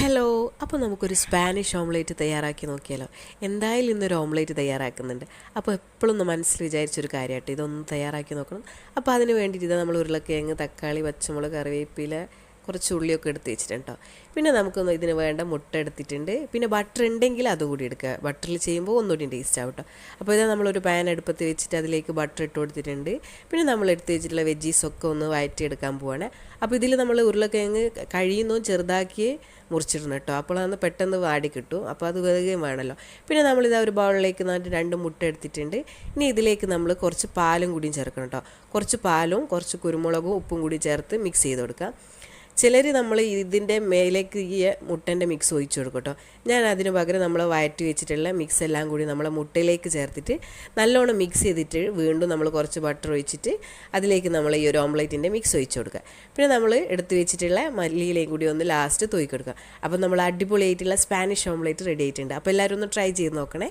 Hello അപ്പോൾ നമുക്കൊരു Spanish omelette തയ്യാറാക്കി നോക്കിയാലോ? എന്തായാലും ഇന്നൊരു ഓംലേറ്റ് തയ്യാറാക്കുന്നുണ്ട്. അപ്പോൾ എപ്പോഴും ഒന്ന് മനസ്സിൽ വിചാരിച്ചൊരു കാര്യമായിട്ട് ഇതൊന്ന് തയ്യാറാക്കി നോക്കണം. അപ്പോൾ അതിന് വേണ്ടിയിട്ട് നമ്മൾ ഉരുളക്കിഴങ്ങ് തക്കാളി പച്ചമുളക് കറിവേപ്പില കുറച്ച് ഉള്ളിയൊക്കെ എടുത്ത് വെച്ചിട്ടുണ്ട്? കേട്ടോ പിന്നെ നമുക്കൊന്ന് ഇതിന് വേണ്ട മുട്ട എടുത്തിട്ടുണ്ട്. പിന്നെ ബട്ടർ ഉണ്ടെങ്കിൽ അതുകൂടി എടുക്കുക. ബട്ടറിൽ ചെയ്യുമ്പോൾ ഒന്നുകൂടി ടേസ്റ്റ് ആവും കേട്ടോ അപ്പോൾ ഇതാ നമ്മളൊരു പാൻ അടുപ്പത്ത് വെച്ചിട്ട് അതിലേക്ക് ബട്ടർ ഇട്ട് കൊടുത്തിട്ടുണ്ട്. പിന്നെ നമ്മൾ എടുത്ത് വെച്ചിട്ടുള്ള വെജീസൊക്കെ ഒന്ന് വഴറ്റിയെടുക്കാൻ പോവാണ്. അപ്പോൾ ഇതിൽ നമ്മൾ ഉരുളക്കിഴങ്ങ് കഴിയുന്നു ചെറുതാക്കി മുറിച്ചിടണം കേട്ടോ അന്ന് പെട്ടെന്ന് വാടി കിട്ടും. അപ്പോൾ അത് വേഗം വേണമല്ലോ. പിന്നെ നമ്മളിതാ ഒരു ബൗളിലേക്ക് നന്നിട്ട് രണ്ട് മുട്ട എടുത്തിട്ടുണ്ട്. ഇനി ഇതിലേക്ക് നമ്മൾ കുറച്ച് പാലും കൂടിയും ചേർക്കണം കേട്ടോ കുറച്ച് പാലും കുറച്ച് കുരുമുളകും ഉപ്പും കൂടി ചേർത്ത് മിക്സ് ചെയ്ത് കൊടുക്കാം ചിലർ നമ്മൾ ഇതിന്റെ മേലേക്ക് ഈ മുട്ടന്റെ മിക്സ് ഒഴിച്ചു കൊടുക്കും കേട്ടോ. ഞാൻ അതിന് പകരം നമ്മൾ വയറ്റി വെച്ചിട്ടുള്ള മിക്സ് എല്ലാം കൂടി നമ്മൾ മുട്ടയിലേക്ക് ചേർത്തിട്ട് നല്ലോണം മിക്സ് ചെയ്തിട്ട് വീണ്ടും നമ്മൾ കുറച്ച് ബട്ടർ ഒഴിച്ചിട്ട് അതിലേക്ക് നമ്മൾ ഈ ഒരു ഓംലേറ്റിന്റെ മിക്സ് ഒഴിച്ചു കൊടുക്കുക. പിന്നെ നമ്മൾ എടുത്തു വെച്ചിട്ടുള്ള മല്ലിയിലേയും കൂടി ഒന്ന് ലാസ്റ്റ് തൂക്കി കൊടുക്കുക. അപ്പോൾ നമ്മൾ അടിപൊളിയായിട്ടുള്ള സ്പാനിഷ് ഓംലേറ്റ് റെഡി ആയിട്ടുണ്ട്. അപ്പോൾ എല്ലാവരും ഒന്ന് ട്രൈ ചെയ്ത് നോക്കണേ.